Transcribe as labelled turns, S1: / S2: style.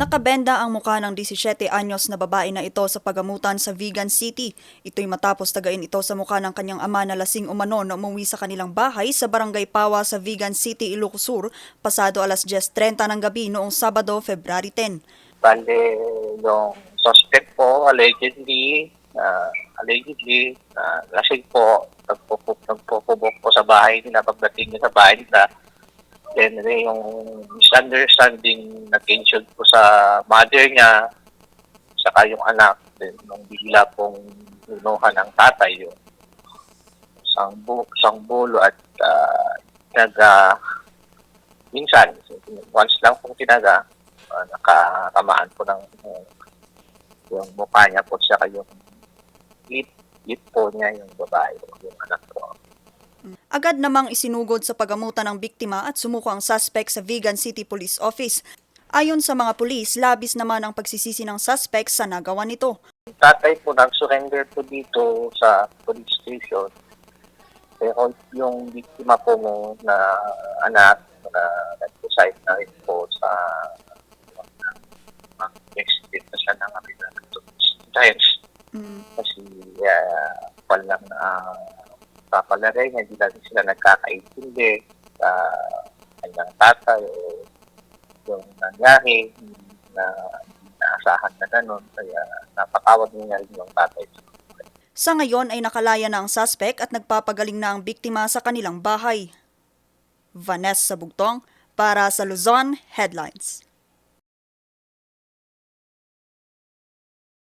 S1: Nakabenda ang mukha ng 17 anyos na babae na ito sa pagamutan sa Vegan City. Ito'y matapos tagain ito sa mukha ng kanyang ama na lasing umano na umuwi sa kanilang bahay sa Barangay Pawa sa Vegan City, Ilocos Sur, pasado alas 10.30 ng gabi noong Sabado, February 10.
S2: Bale, yung suspect po, allegedly, uh, allegedly, uh, lasing po, nagpupubok po sa bahay nila, pagdating niya sa bahay nila, then eh, yung misunderstanding nag-ensued po sa mother niya, saka yung anak, then nung bigla pong inuhan ng tatay yun, isang, bu isang bulo at uh, tinaga, minsan, once lang pong tinaga, uh, nakatamaan po ng uh, yung mukha niya po siya yung lip, lip po niya yung babae yung anak ko.
S1: Agad namang isinugod sa pagamutan ng biktima at sumuko ang suspect sa Vegan City Police Office. Ayon sa mga pulis, labis naman ang pagsisisi ng suspect sa nagawa nito.
S2: Tatay po nag-surrender po dito sa police station. Pero yung biktima po mo na anak na nag-decide na rin po sa mag-exit na siya ng American times
S1: Mm.
S2: kasi uh, walang uh, papalagay na hindi lang sila nagkakaintindi sa kanyang tatay o yung nangyari na naasahan na gano'n kaya napatawag niya rin yung tatay
S1: Sa ngayon ay nakalaya na ang suspect at nagpapagaling na ang biktima sa kanilang bahay. Vanessa Bugtong para sa Luzon Headlines.